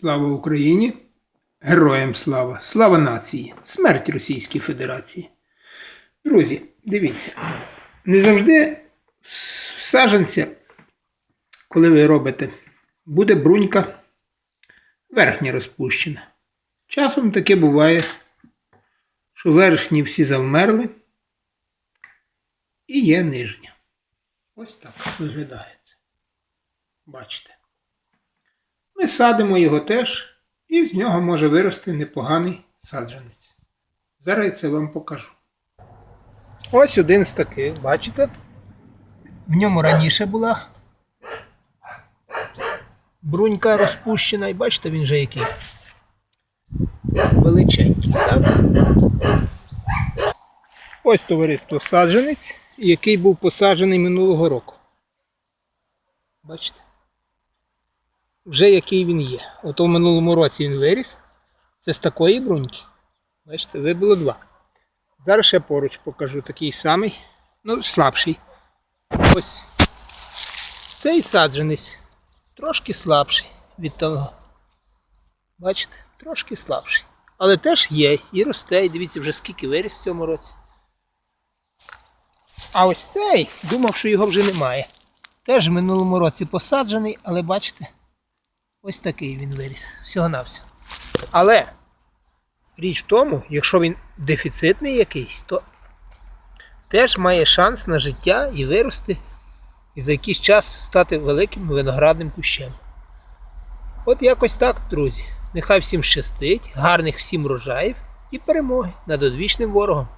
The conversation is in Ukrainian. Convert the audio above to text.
Слава Україні! Героям слава! Слава нації! Смерть Російській Федерації! Друзі, дивіться, не завжди в саджанця, коли ви робите, буде брунька верхня розпущена. Часом таке буває, що верхні всі завмерли і є нижня. Ось так виглядає це. Бачите. Ми садимо його теж, і з нього може вирости непоганий саджанець. Зараз я це вам покажу. Ось один з таких, бачите? В ньому раніше була брунька розпущена, і бачите, він же який величенький, так? Ось товариство саджанець, який був посаджений минулого року. Бачите? Вже який він є. Ото в минулому році він виріс. Це з такої бруньки. Бачите, вибило два. Зараз ще поруч покажу такий самий, ну, слабший. Ось цей саджанець трошки слабший від того. Бачите, трошки слабший. Але теж є і росте, і дивіться вже скільки виріс в цьому році. А ось цей думав, що його вже немає. Теж в минулому році посаджений, але бачите, ось такий він виріс. Всього-навсього. Але річ в тому, якщо він дефіцитний якийсь, то теж має шанс на життя і вирости, і за якийсь час стати великим виноградним кущем. От якось так, друзі. Нехай всім щастить, гарних всім врожаїв і перемоги над одвічним ворогом.